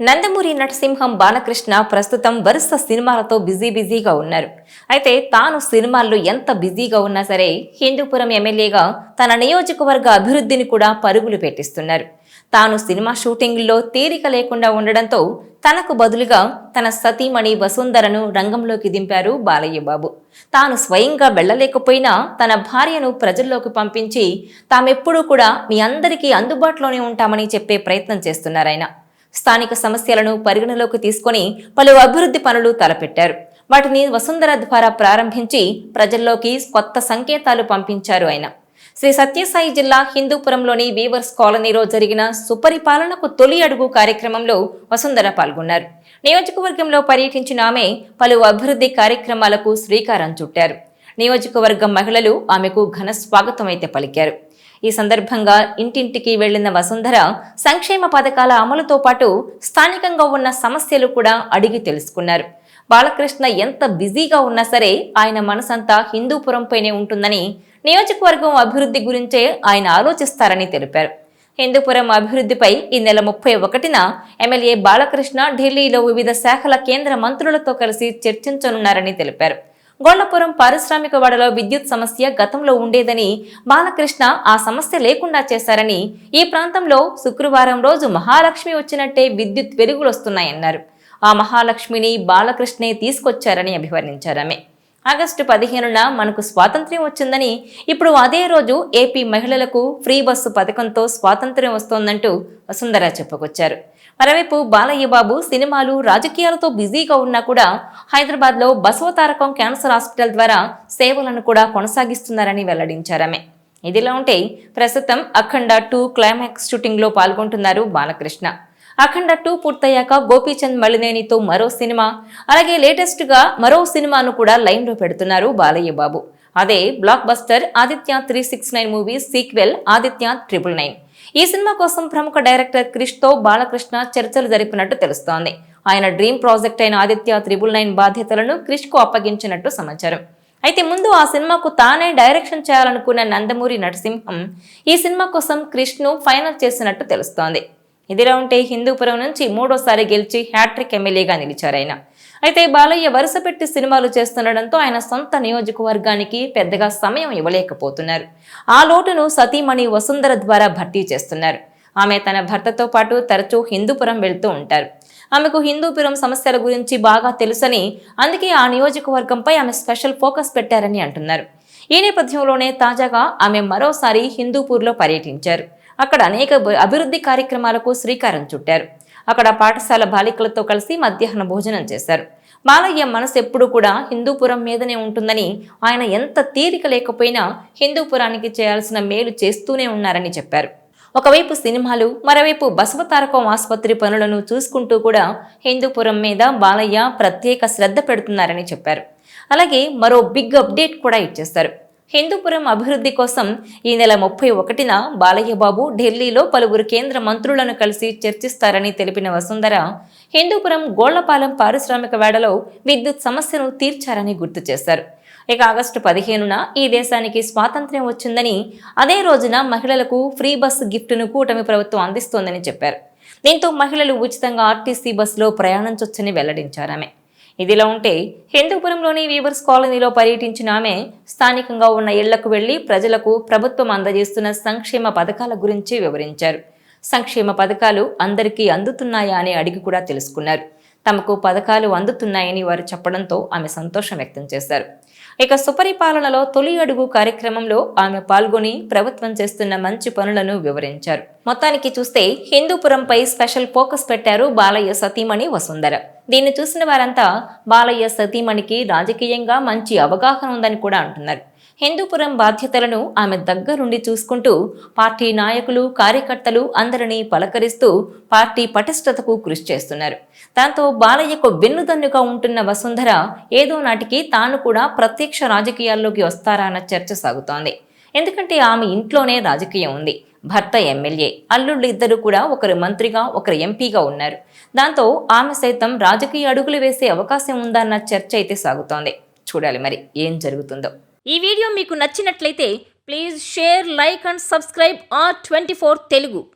నందమూరి నటసింహం బాలకృష్ణ ప్రస్తుతం వరుస సినిమాలతో బిజీ బిజీగా ఉన్నారు. అయితే తాను సినిమాల్లో ఎంత బిజీగా ఉన్నా సరే హిందూపురం ఎమ్మెల్యేగా తన నియోజకవర్గ అభివృద్ధిని కూడా పరుగులు పెట్టిస్తున్నారు. తాను సినిమా షూటింగ్లో తీరిక లేకుండా ఉండడంతో తనకు బదులుగా తన సతీమణి వసుంధరను రంగంలోకి దింపారు బాలయ్య బాబు తాను స్వయంగా వెళ్ళలేకపోయినా తన భార్యను ప్రజల్లోకి పంపించి తామెప్పుడూ కూడా మీ అందరికీ అందుబాటులోనే ఉంటామని చెప్పే ప్రయత్నం చేస్తున్నారాయన. స్థానిక సమస్యలను పరిగణలోకి తీసుకొని పలు అభివృద్ధి పనులు తలపెట్టారు. వాటిని వసుంధర ద్వారా ప్రారంభించి ప్రజల్లోకి కొత్త సంకేతాలు పంపించారు ఆయన. శ్రీ సత్యసాయి జిల్లా హిందూపురంలోని వీవర్స్ కాలనీలో జరిగిన సుపరిపాలనకు తొలి అడుగు కార్యక్రమంలో వసుంధర పాల్గొన్నారు. నియోజకవర్గంలో పర్యటించిన ఆమె పలు అభివృద్ధి కార్యక్రమాలకు శ్రీకారం చుట్టారు. నియోజకవర్గం మహిళలు ఆమెకు ఘన స్వాగతం అయితే పలికారు. ఈ సందర్భంగా ఇంటింటికి వెళ్ళిన వసుంధర సంక్షేమ పథకాల అమలుతో పాటు స్థానికంగా ఉన్న సమస్యలు కూడా అడిగి తెలుసుకున్నారు. బాలకృష్ణ ఎంత బిజీగా ఉన్నా సరే ఆయన మనసంతా హిందూపురంపైనే ఉంటుందని నియోజకవర్గం అభివృద్ధి గురించే ఆయన ఆలోచిస్తారని తెలిపారు. హిందూపురం అభివృద్ధిపై ఈ నెల ముప్పై ఒకటిన ఎమ్మెల్యే బాలకృష్ణ ఢిల్లీలో వివిధ శాఖల కేంద్ర మంత్రులతో కలిసి చర్చించనున్నారని తెలిపారు. గొల్లపురం పారిశ్రామిక వాడలో విద్యుత్ సమస్య గతంలో ఉండేదని బాలకృష్ణ ఆ సమస్య లేకుండా చేశారని ఈ ప్రాంతంలో శుక్రవారం రోజు మహాలక్ష్మి వచ్చినట్టే విద్యుత్ వెలుగులు వస్తున్నాయన్నారు ఆ మహాలక్ష్మిని బాలకృష్ణే తీసుకొచ్చారని అభివర్ణించారమే ఆగస్టు పదిహేనున మనకు స్వాతంత్ర్యం వచ్చిందని ఇప్పుడు అదే రోజు ఏపీ మహిళలకు ఫ్రీ బస్సు పథకంతో స్వాతంత్ర్యం వస్తోందంటూ వసుంధర చెప్పుకొచ్చారు. మరోవైపు బాలయ్య బాబు సినిమాలు రాజకీయాలతో బిజీగా ఉన్నా కూడా హైదరాబాద్లో బసవతారకం క్యాన్సర్ హాస్పిటల్ ద్వారా సేవలను కూడా కొనసాగిస్తున్నారని వెల్లడించారామె. ఇదిలా ఉంటే ప్రస్తుతం అఖండ టూ క్లైమాక్స్ షూటింగ్లో పాల్గొంటున్నారు బాలకృష్ణ. అఖండ టూ పూర్తయ్యాక గోపీచంద్ మలినేనితో మరో సినిమా. అలాగే లేటెస్ట్గా మరో సినిమాను కూడా లైన్లో పెడుతున్నారు బాలయ్య బాబు. అదే block buster Aditya three six nine movie sequel Aditya triple nine. ఈ సినిమా కోసం ప్రముఖ డైరెక్టర్ క్రిష్తో బాలకృష్ణ చర్చలు జరిపినట్టు తెలుస్తోంది. ఆయన డ్రీమ్ ప్రాజెక్ట్ అయిన ఆదిత్య త్రిబుల్ నైన్ బాధ్యతలను క్రిష్కు అప్పగించినట్టు సమాచారం. అయితే ముందు ఆ సినిమాకు తానే డైరెక్షన్ చేయాలనుకున్న నందమూరి నరసింహం ఈ సినిమా కోసం క్రిష్ను ఫైనల్ చేసినట్టు తెలుస్తోంది. ఇదిలా ఉంటే హిందూపురం నుంచి మూడోసారి గెలిచి హ్యాట్రిక్ ఎమ్మెల్యేగా నిలిచారు ఆయన అయితే బాలయ్య వరుస పెట్టి సినిమాలు చేస్తుండడంతో ఆయన సొంత నియోజకవర్గానికి పెద్దగా సమయం ఇవ్వలేకపోతున్నారు. ఆ లోటును సతీమణి వసుంధర ద్వారా భర్తీ చేస్తున్నారు. ఆమె తన భర్తతో పాటు తరచూ హిందూపురం వెళ్తూ ఉంటారు. ఆమెకు హిందూపురం సమస్యల గురించి బాగా తెలుసని అందుకే ఆ నియోజకవర్గంపై ఆమె స్పెషల్ ఫోకస్ పెట్టారని అంటున్నారు. ఈ నేపథ్యంలోనే తాజాగా ఆమె మరోసారి హిందూపూర్లో పర్యటించారు. అక్కడ అనేక అభివృద్ధి కార్యక్రమాలకు శ్రీకారం చుట్టారు. అక్కడ పాఠశాల బాలికలతో కలిసి మధ్యాహ్న భోజనం చేశారు. బాలయ్య మనసు ఎప్పుడు కూడా హిందూపురం మీదనే ఉంటుందని ఆయన ఎంత తీరిక లేకపోయినా హిందూపురానికి చేయాల్సిన మేలు చేస్తూనే ఉన్నారని చెప్పారు. ఒకవైపు సినిమాలు మరోవైపు బసవతారకం ఆసుపత్రి పనులను చూసుకుంటూ కూడా హిందూపురం మీద బాలయ్య ప్రత్యేక శ్రద్ధ పెడుతున్నారని చెప్పారు. అలాగే మరో బిగ్ అప్డేట్ కూడా ఇచ్చేస్తారు హిందూపురం అభివృద్ధి కోసం ఈ నెల ముప్పై ఒకటిన బాలయ్యబాబు ఢిల్లీలో పలువురు కేంద్ర మంత్రులను కలిసి చర్చిస్తారని తెలిపిన వసుంధర హిందూపురం గోళ్ళపాలెం పారిశ్రామిక వేడలో విద్యుత్ సమస్యను తీర్చారని గుర్తు చేశారు. ఇక ఆగస్టు పదిహేనున ఈ దేశానికి స్వాతంత్ర్యం వచ్చిందని అదే రోజున మహిళలకు ఫ్రీ బస్సు గిఫ్ట్ను కూటమి ప్రభుత్వం అందిస్తోందని చెప్పారు. దీంతో మహిళలు ఉచితంగా ఆర్టీసీ బస్సులో ప్రయాణించొచ్చని వెల్లడించారామె ఇదిలా ఉంటే హిందూపురంలోని వీవర్స్ కాలనీలో పర్యటించిన ఆమె స్థానికంగా ఉన్న ఇళ్ళకు వెళ్ళి ప్రజలకు ప్రభుత్వం అందజేస్తున్న సంక్షేమ పథకాల గురించి వివరించారు. సంక్షేమ పథకాలు అందరికీ అందుతున్నాయా అని అడిగి కూడా తెలుసుకున్నారు. తమకు పథకాలు అందుతున్నాయని వారు చెప్పడంతో ఆమె సంతోషం వ్యక్తం చేశారు. ఇక సుపరిపాలనలో తొలి అడుగు కార్యక్రమంలో ఆమె పాల్గొని ప్రభుత్వం చేస్తున్న మంచి పనులను వివరించారు. మొత్తానికి చూస్తే హిందూపురంపై స్పెషల్ ఫోకస్ పెట్టారు బాలయ్య సతీమణి వసుంధర. దీన్ని చూసిన వారంతా బాలయ్య సతీమణికి రాజకీయంగా మంచి అవగాహన ఉందని కూడా అంటున్నారు. హిందూపురం బాధ్యతలను ఆమె దగ్గరుండి చూసుకుంటూ పార్టీ నాయకులు కార్యకర్తలు అందరినీ పలకరిస్తూ పార్టీ పటిష్టతకు కృషి చేస్తున్నారు. దాంతో బాలయ్యకు వెన్నుదన్నుగా ఉంటున్న వసుంధర ఏదో నాటికి తాను కూడా ప్రత్యక్ష రాజకీయాల్లోకి వస్తారా అన్న చర్చ సాగుతోంది. ఎందుకంటే ఆమె ఇంట్లోనే రాజకీయం ఉంది. భర్త ఎమ్మెల్యే అల్లుళ్ళు ఇద్దరు కూడా ఒకరు మంత్రిగా ఒకరు ఎంపీగా ఉన్నారు. దాంతో ఆమె సైతం రాజకీయ అడుగులు వేసే అవకాశం ఉందన్న చర్చ అయితే సాగుతోంది. చూడాలి మరి ఏం జరుగుతుందో. ఈ వీడియో మీకు నచ్చినట్లయితే please share like and subscribe R twenty Telugu.